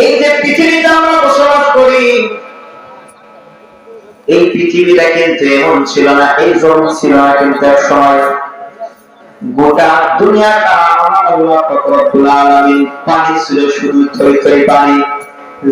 এই যে পৃথিবীতে আমরা বসবাস করি, এই পৃথিবীটা কিন্তু এমন ছিল না, এই জমি ছিল না কিন্তু এক সময় গোটা দুনিয়াটা আমার আল্লাহ পানি ছিল শুধু পানি,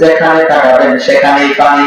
যেখানে তাকাবেন সেখানেই পানি।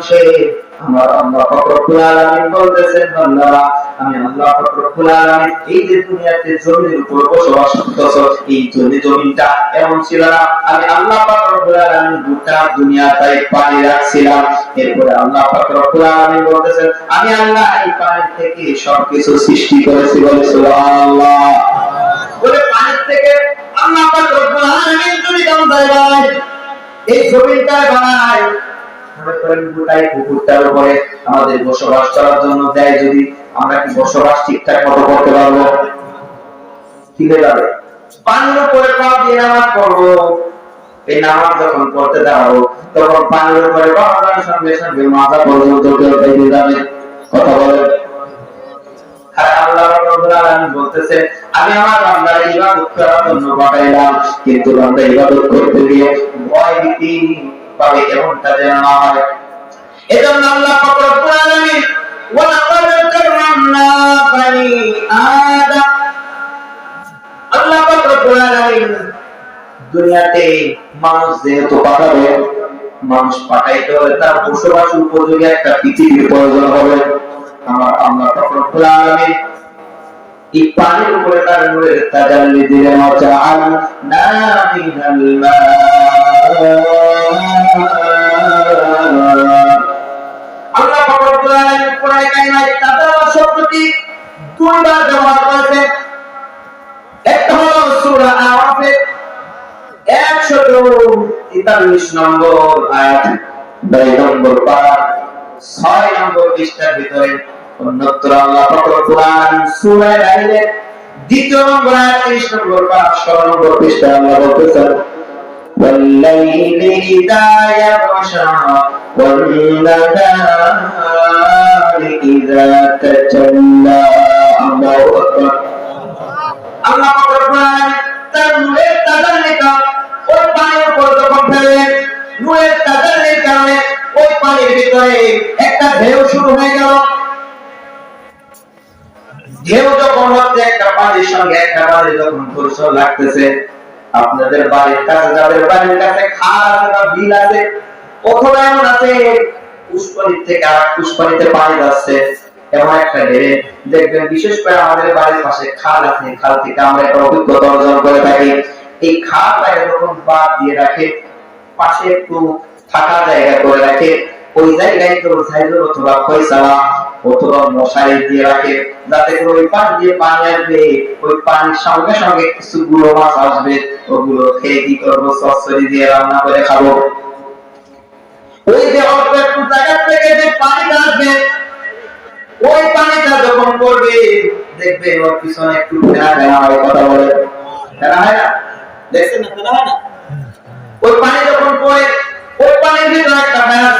অংশে আমার আল্লাহ রব্বুল আলামিন বলতেছেন বান্দারা আমি আল্লাহ রব্বুল আলামিন। এই যে দুনিয়াতে জমির উপর বসবাস করতেছো, এই জমি জমিনটা এমন ছিল না। আমি আল্লাহ পাক রব্বুল আলামিন গোটা দুনিয়াটাই পানি রাখছিলাম। এরপরে আল্লাহ পাক রব্বুল আলামিন বলতেছেন, আমি আল্লাহ এই পানি থেকে সবকিছু সৃষ্টি করেছি বলে সুবহানাল্লাহ। বলে পানি থেকে আল্লাহ পাক রব্বুল আলামিন যদি দাম দেয় এই জমিনটায় বানায়। আমাদের বসবাস করার জন্য দেয় যদি আমরা কি বসবাস ঠিকঠাক মতো করতে পারব? যাবে? পানির উপরে পা দিয়ে নামাজ পড়ব। এই নামাজ যখন তখন পানির উপরে পা সঙ্গে সঙ্গে মাথা পর্যন্ত কেউ যাবে। কথা আমি আমার বান্দার ইবাদত করার জন্য পাঠাইলাম কিন্তু বান্দা ইবাদত করতে গিয়ে ভয় ভীতি পাবে এমনটা যেন না হয়। এজন্য আল্লাহ পাক রব্বুল আলামিন, ওয়ালাকাদ কাররামনা বানি আদম। আল্লাহ পাক রব্বুল আলামিন, দুনিয়াতে মানুষ যেহেতু পাঠাবে, মানুষ পাঠাইতে হলে তার বসবাস উপযোগী একটা পৃথিবীর প্রয়োজন হবে। আমার আল্লাহ পাক রব্বুল আলামিন, এই পানির উপরে তার নূরের তাজাল্লি দিলেন ওয়াজাআল না মিনাল মা আল্লাহ রব্বুল আলামিন কোরআনে কারিমায় তাজাল্লা শব্দটি দুইবার ব্যবহার করেছেন। একটা হলো সূরা আরাফের 143 নম্বর আয়াত 2 নম্বর পারা 6 নম্বর পৃষ্ঠার ভিতরে অন্যত্র আল্লাহ পাক রব্বুল সূরা নাহলের দ্বিতীয় নম্বর আয়াত 30 নম্বর পারা 16 নম্বর পৃষ্ঠায় আল্লাহ والليل إذا يغشى والنهار إذا تجلى الله أكبر আল্লাহ পাক রব্বুল আলামিন তার নূরের তাজাল্লিটা ওই পানির উপর যখন ফেললেন নূরের তাজাল্লির কারণে ওই পানির ভিতরে একটা ঢেউ শুরু হয়ে গেল ঢেউ যখন হচ্ছে একটা পানির সঙ্গে একটা পানি যখন পরিসর লাগতেছে আপনাদের বাড়ির কাছে, যাদের বাড়ির কাছে খাল আছে বা বিল আছে, অথবা এমন আছে থেকে আর পানি যাচ্ছে একটা ঢেউ দেখবেন বিশেষ করে আমাদের বাড়ির পাশে খাল আছে খাল থেকে আমরা একটা অভিজ্ঞতা অর্জন করে থাকি। এই খালটাকে যখন বাদ দিয়ে রাখে, পাশে একটু জায়গা করে রাখে। ওই জায়গায় তো সাইজ অথবা খয়সালা অথবা মশারি দিয়ে রাখে। যাতে করে ওই পানি দিয়ে পানি আসবে ওই পানির সঙ্গে সঙ্গে কিছু গুলো মাছ আসবে, ওগুলো খেয়ে কি করব, সসরি দিয়ে রান্না করে খাব। ওই যে অল্প একটু জায়গা থেকে যে পানিটা আসবে, ওই পানিটা যখন পড়বে, দেখবে ওর পিছনে একটু ফেনা ফেনা হয়, কথা বলে। ফেনা হয় না? দেখছেন না? ফেনা হয় না? ওই পানি যখন পড়ে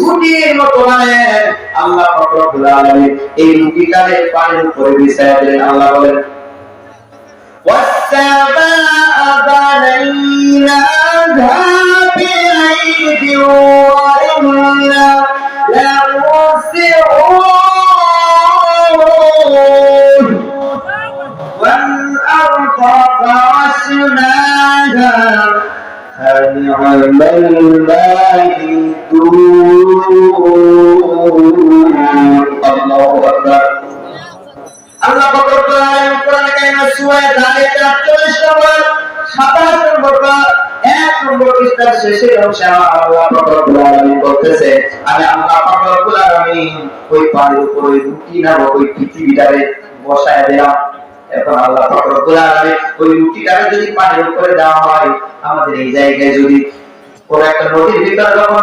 রুটির মতো বানায় আল্লাহ পাক রব্বুল আলামিন এই রুটিটাকে পানির উপরে বিছায়া দিলেন আল্লাহ বলেন والسماء بنيناها بأيد وإنا لموسعون ওই আমাদের এই জায়গায় যদি কোন একটা নদীর ভিতরে যখন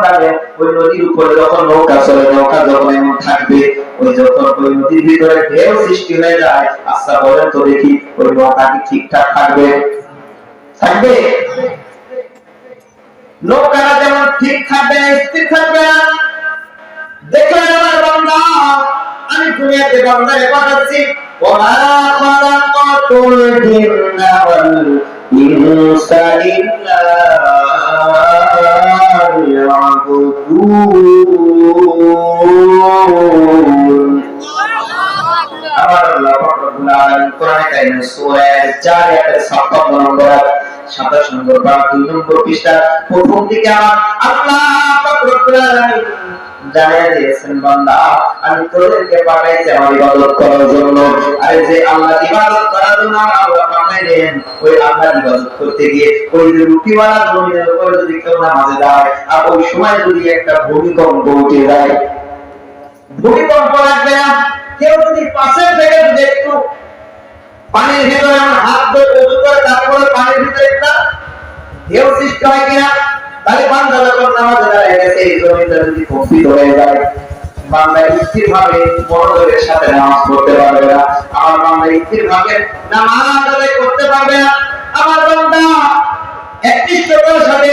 ওই নদীর উপরে যখন নৌকা চলে, নৌকা যখন এমন থাকবে, ওই যখন ওই নদীর ভিতরে ঢেউ সৃষ্টি হয়ে যায় আচ্ছা বলেন তো দেখি, ওই নৌকা কি ঠিকঠাক থাকবে? থাকবে? নৌকাটা যেমন ঠিক থাকবে, স্থির থাকবে দেখলেন আমার বান্দা, আমি দুনিয়াতে বান্দারে পাঠাচ্ছি। ইল্লা আমার আল্লাহ পাক রব্বুল আলামিন কোরআনে কারিমে সূরা জারিয়াতের 57 নম্বর 27 নম্বর পারা 2 নম্বর পৃষ্ঠা প্রথম দিকে আমার আল্লাহ ভূমিকম্প উঠে যায় লাগবে না। কেউ যদি পাশে থেকে একটু পানির ভিতরে হাত ধরে করে, তারপরে পানির ভিতরে একটা ঢেউ সৃষ্টি হয় কিনা, তাহলে বান্দা যখন নামাজে দাঁড়িয়ে গেছে, এই জমিটা যদি কম্পিত হয়ে যায়, বান্দা স্থির ভাবে মনোযোগের সাথে নামাজ পড়তে পারবে না। আমার বান্দা স্থির ভাবে নামাজ আদায় করতে পারবে না। আমার বান্দা একনিষ্ঠতার সাথে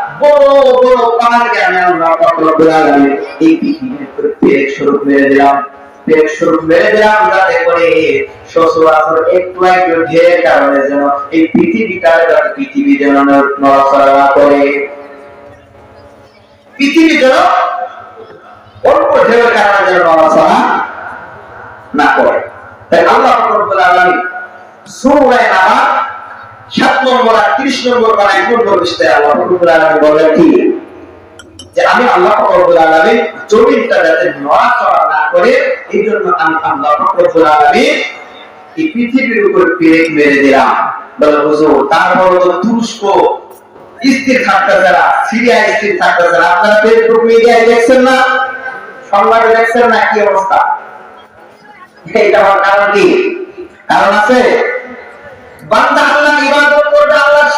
বড় বড় পাহাড়কে আমি আল্লাহ রব্বুল আলামিন এই পৃথিবীর উপরে পেরেক স্বরূপ মেরে আমি আল্লাহ জমিনটা যাতে নড়াচড়া না করে, এই জন্য আমি আল্লাহ এই পৃথিবীর উপর পেরেক মেরে দিলাম। বলে, হুজুর তারপর তুরস্ক স্থির কি অবস্থা? এটা হওয়ার কারণ আছে, বান্দা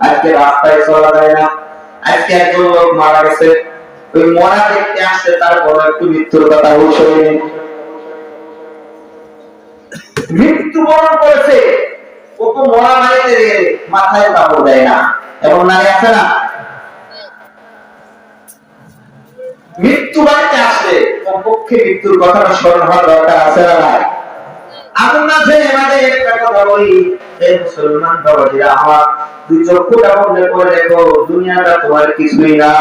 আজকে রাস্তায় চলা যায় না। আজকে একজন লোক মারা গেছে। ওই মরা দেখতে আসছে তারপর একটু মৃত্যুর কথা উঠে মৃত্যুবরণ করেছে। ও তো মরা বাড়িতে মাথায় কাপড় দেয় না। এবং নারী আছে না? মৃত্যু বাড়িতে আসলে কমপক্ষে মৃত্যুর কথাটা স্মরণ হওয়ার দরকার আছে না নাই? আগুন আছে আমাদের একটা কথা বলি এই মুসলমান বাবাজিরা আমার দুই চক্ষুটা বন্ধ করে দেখো, দুনিয়াটা তোমার কিছুই না।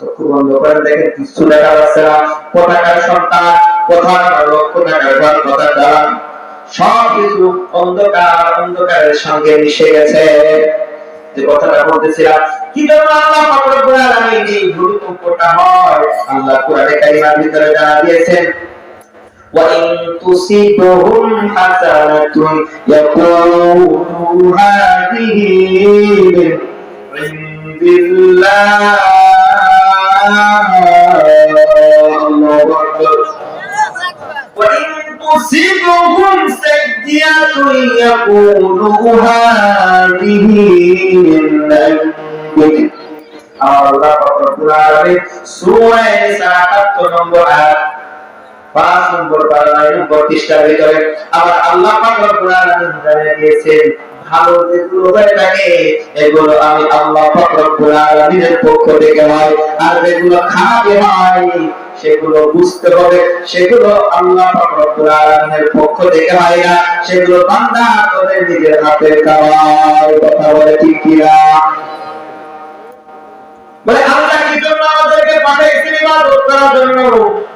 চক্ষু বন্ধ করে দেখেন কিছু দেখা যাচ্ছে না। কোথাকার সন্তান কোথাকার লক্ষ টাকার ঘর কোথাকার সব কিছু অন্ধকার, অন্ধকারের সঙ্গে মিশে গেছে। যে কথাটা বলতেছিলাম, কি জন্য আল্লাহ পাক রব্বুল আলামিন এই ভূমিকম্পটা হয়। আল্লাহ কোরআনে কারিমার ভিতরে জানা দিয়েছেন وإن تصبهم حسنة يقولوا هذه من عند الله الله أكبر وإن تصبهم سيئة يقولوا هذه من عندك আল্লাহ রব্বুল আলামিন সূরা নিসা 78 নম্বর আয়াত পাঁচ নম্বর পারা নয় ভিতরে আবার আল্লাহ পাক রব্বুল আলামিন জানিয়ে দিয়েছেন, ভালো যেগুলো হয়ে থাকে এগুলো আমি আল্লাহ পাক রব্বুল আলামিনের পক্ষ থেকে হয়, আর যেগুলো খারাপ হয়, সেগুলো বুঝতে হবে। সেগুলো আল্লাহ পাক রব্বুল আলামিনের পক্ষ থেকে হয় না, সেগুলো বান্দা তোদের নিজের হাতের খাওয়ার কথা বলে, ঠিক কিনা বলে, আল্লাহ কি জন্য আমাদেরকে পাঠাইছেন ইবাদত করার জন্য?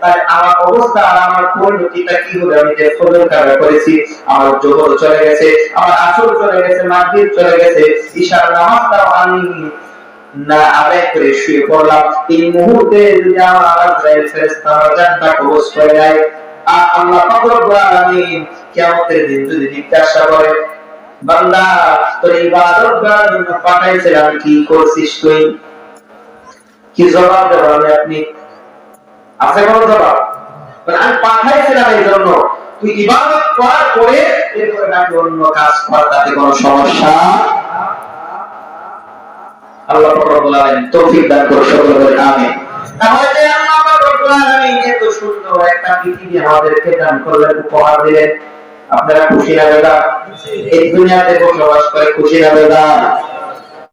তাহলে আমার অবস্থা আর আমার পরিণতিটা কি হবে আমি যে ফজর কাজা করেছি, আমার জোহর চলে গেছে, আমার আসর চলে গেছে, মাগরিব চলে গেছে, ঈশার নামাজটাও আমি না আদায় করে শুয়ে পড়লাম। এই মুহূর্তে যদি আমার জানটা আর আল্লাহ দিন যদি জিজ্ঞাসা করে, বান্দা, তোর জন্য কি করছিস তুই? কি জবাব দেবেন আপনি? আছে কোন জবাব আমি পাঠাইছিলাম এই জন্য। তুই ইবাদত করার পরে এরপরে অন্য কাজ তাতে কোনো সমস্যা? আল্লাহ আলামিন তৌফিক দান আমিন। তাহলে যে আল্লাহ আলামিন এত সুন্দর একটা পৃথিবী আমাদেরকে দান করলেন, উপহার দিলেন। আপনারা খুশি না বেদা এই দুনিয়াতে বসবাস করে খুশি না বেদা